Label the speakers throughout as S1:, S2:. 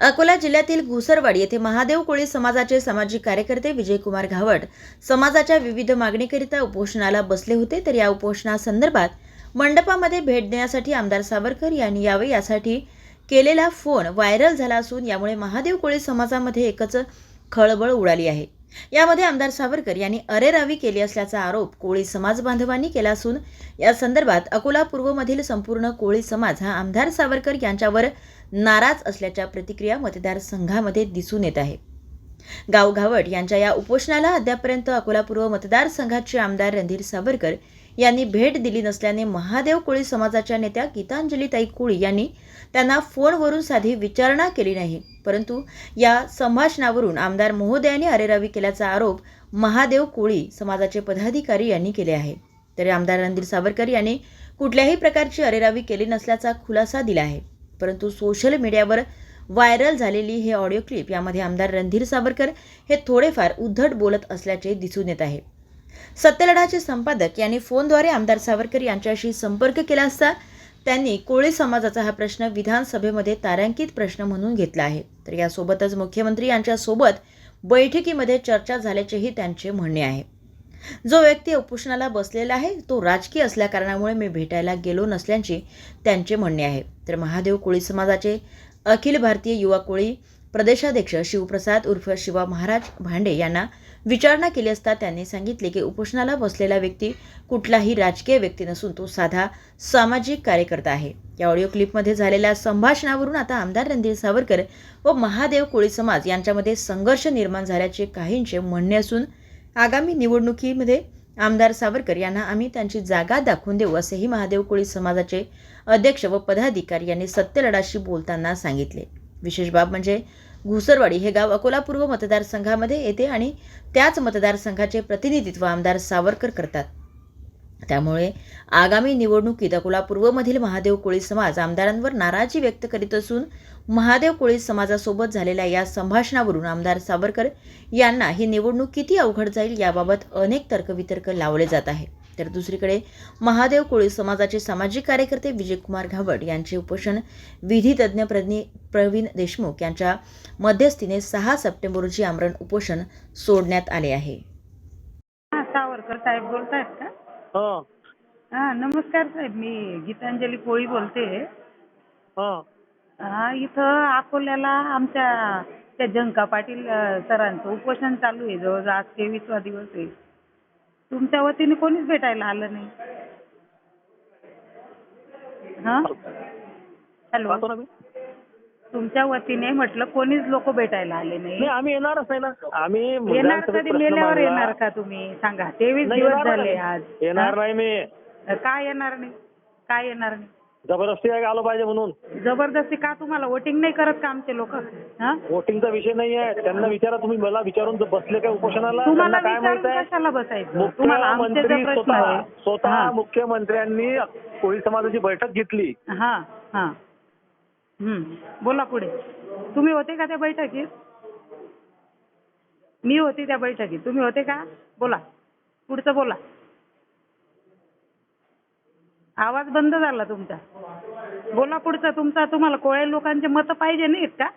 S1: अकोला जिल्ह्यातील घुसरवाडी येथे महादेव कोळी समाजाचे सामाजिक कार्यकर्ते विजयकुमार घावट समाजाच्या विविध मागणीकरिता उपोषणाला बसले होते तर या उपोषणासंदर्भात मंडपामध्ये भेट देण्यासाठी आमदार सावरकर यांनी यावे यासाठी केलेला फोन व्हायरल झाला असून यामुळे महादेव कोळी समाजामध्ये एकच खळबळ उडाली आहे. यामध्ये आमदार सावरकर यांनी अरेरावी केली असल्याचा आरोप कोळी समाज बांधवांनी केला असून या संदर्भात अकोला पूर्वमधील संपूर्ण कोळी समाज हा आमदार सावरकर यांच्यावर नाराज असल्याच्या प्रतिक्रिया मतदारसंघामध्ये दिसून येत आहे. गावघावट यांच्या या उपोषणाला अद्यापर्यंत अकोला पूर्व मतदारसंघाचे आमदार रणधीर सावरकर यांनी भेट दिली नसल्याने महादेव कोळी समाजाच्या नेत्या गीतांजलीताई कोळी यांनी त्यांना फोनवरून साधी विचारणा केली नाही. परंतु या संभाषणावरून आमदार महोदयांनी अरेरावी केल्याचा आरोप महादेव कोळी समाजाचे पदाधिकारी यांनी केले आहे. तरी आमदार रणधीर सावरकर यांनी कुठल्याही प्रकारची अरेरावी केली नसल्याचा खुलासा दिला आहे. परंतु सोशल मीडियावर व्हायरल झालेली हे ऑडिओ क्लिप यामध्ये आमदार रणधीर सावरकर हे थोडेफार उद्धट बोलत असल्याचे दिसून येत आहे. सत्यलढाचे संपादक यांनी फोनद्वारे आमदार सावरकर यांच्याशी संपर्क केला असता त्यांनी कोळी समाजाचा हा प्रश्न विधानसभेमध्ये तारांकित प्रश्न म्हणून घेतला आहे. तर यासोबतच मुख्यमंत्री यांच्यासोबत बैठकीमध्ये चर्चा झाल्याचेही त्यांचे म्हणणे आहे. जो व्यक्ती उपोषणाला बसलेला आहे तो राजकीय असल्याकारणामुळे मी भेटायला गेलो नसल्याचे त्यांचे म्हणणे आहे. तर महादेव कोळी समाजाचे अखिल भारतीय युवा कोळी प्रदेशाध्यक्ष शिवप्रसाद उर्फ शिवा महाराज भांडे यांना विचारणा केली असता त्यांनी सांगितले की उपोषणाला बसलेला व्यक्ती कुठलाही राजकीय व्यक्ती नसून तो साधा सामाजिक कार्यकर्ता आहे. या ऑडिओ क्लिपमध्ये झालेल्या संभाषणावरून आता आमदार रणधीर सावरकर व महादेव कोळी समाज यांच्यामध्ये संघर्ष निर्माण झाल्याचे काहींचे म्हणणे असून आगामी निवडणुकीमध्ये आमदार सावरकर यांना आम्ही त्यांची जागा दाखवून देऊ असेही महादेव कोळी समाजाचे अध्यक्ष व पदाधिकारी यांनी सत्यलढाशी बोलताना सांगितले. विशेष बाब म्हणजे घुसरवाडी हे गाव अकोला पूर्व मतदारसंघामध्ये येते आणि त्याच मतदारसंघाचे प्रतिनिधित्व आमदार सावरकर करतात. त्यामुळे आगामी निवडणुकीत अकोला पूर्वमधील महादेव कोळी समाज आमदारांवर नाराजी व्यक्त करीत असून महादेव कोळी समाजासोबत झालेल्या या संभाषणावरून आमदार सावरकर यांना ही निवडणूक किती अवघड जाईल याबाबत अनेक तर्कवितर्क लावले जात आहे. तर दुसरीकडे महादेव कोळी समाजाचे सामाजिक कार्यकर्ते विजयकुमार घावट यांचे उपोषण विधितज्ञ प्रज्ञ प्रवीण देशमुख यांच्या मध्यस्थीने सहा सप्टेंबर रोजी आमरण उपोषण सोडण्यात आले आहे.
S2: सावरकर साहेब बोलतायत का?
S3: हा.
S2: हा नमस्कार साहेब मी गीतांजली कोळी बोलते.
S3: हा.
S2: हा इथं अकोल्याला आमच्या त्या जंका पाटील अ, सरांचं उपोषण चालू आहे जवळजवळ आज तेवीसवा दिवस आहे. तुमच्या वतीने कोणीच भेटायला आलं नाही? हा? हॅलो.
S3: पाहतो ना मी?
S2: तुमच्या वतीने म्हटलं कोणीच लोक भेटायला आले
S3: नाही.
S2: नाही
S3: आम्ही येणारच नाही ना. आम्ही
S2: येणार
S3: विधानसभेत
S2: कधी
S3: प्रश्न
S2: मेल्यावर
S3: मांडला.
S2: येणार का तुम्ही? सांगा. तेवीस
S3: नाही,
S2: दिवस
S3: येणार
S2: झाले. आज.
S3: येणार? नाही मी.
S2: काय येणार नाही? काय येणार नाही?
S3: जबरदस्ती काय आलो पाहिजे म्हणून.
S2: जबरदस्ती का तुम्हाला? वोटिंग नाही करत का आमचे लोक? हा?
S3: वोटिंगचा विषय नाही आहे. त्यांना विचारा तुम्ही. मला विचारून जर बसले काय उपोषणाला?
S2: तुम्हाला
S3: त्यांना काय
S2: विचारून
S3: माहीत आहे?
S2: कशाला बसायचं? तुम्हाला आमचे
S3: मुख्यमंत्री
S2: जे प्रश्न
S3: स्वतः
S2: आहे.
S3: स्वतः
S2: हा.
S3: मुख्यमंत्र्यांनी कोळी समाजाची बैठक घेतली.
S2: हा हा. हम्म. बोला पुढे. तुम्ही होते का त्या बैठकीत? मी होते त्या बैठकीत. तुम्ही होते का? बोला. पुढचं बोला. आवाज बंद झाला तुमचा. बोला पुढचा. तुमचा तुम्हाला कोळ्या लोकांचे मतं पाहिजे नाहीत का?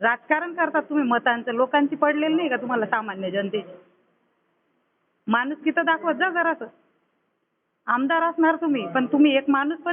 S2: राजकारण करतात तुम्ही मतांचं. लोकांची पडलेली नाही का तुम्हाला सामान्य जनतेची? माणूस तर दाखवत जा जरासं. आमदार असणार तुम्ही पण तुम्ही एक माणूस पण